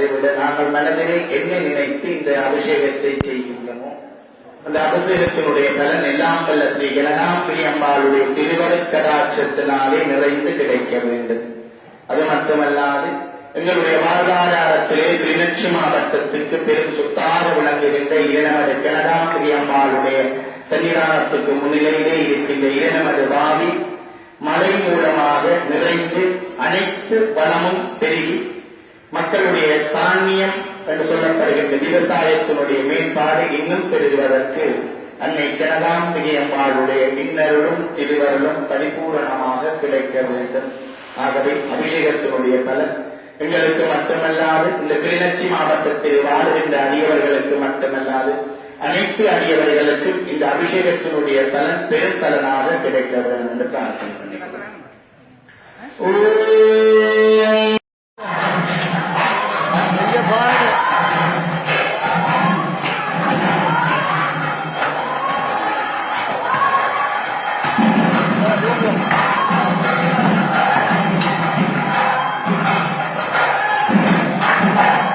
அதேபோல நாங்கள் மனதிலே என்ன நினைத்து இந்த அபிஷேகத்தை செய்கின்றோமோ அந்த அபிஷேகத்தினுடைய பலன் எல்லாம் வல்ல ஸ்ரீ கனகாம்பிரி அம்பாளுடைய திருவருக்கடாட்சத்தினாலே நிறைந்து கிடைக்க வேண்டும். அது மட்டுமல்லாது எங்களுடைய வாழ்வாதாரத்திலே கிளிநொச்சி மாவட்டத்துக்கு பெரும் சுத்தார விளங்குகின்ற இளநமது கனகாம்பிரி அம்பாளுடைய சன்னிதானத்துக்கு முன்னிலையிலே இருக்கின்ற இளநமது வாவி மழை மூலமாக நிறைந்து அனைத்து வளமும் பெருகி மக்களுடைய தானியம் என்று சொல்லப்படுகின்ற விவசாயத்தினுடைய மேம்பாடு இன்னும் பெறுவதற்கு அன்னை கனகாம்பிகை அம்மாளுடைய இன்னருளும் திருவருளும் பரிபூரணமாக கிடைக்க வேண்டும். ஆகவே அபிஷேகத்தினுடைய பலன் எங்களுக்கு மட்டுமல்லாது இந்த கிளிநொச்சி மாவட்டத்தில் வாழுகின்ற அடியவர்களுக்கு மட்டுமல்லாது அனைத்து அடியவர்களுக்கும் இந்த அபிஷேகத்தினுடைய பலன் பெரும் பலனாக கிடைக்க வேண்டும் என்று பிரார்த்தனை பண்ணுகிறேன் Wagner.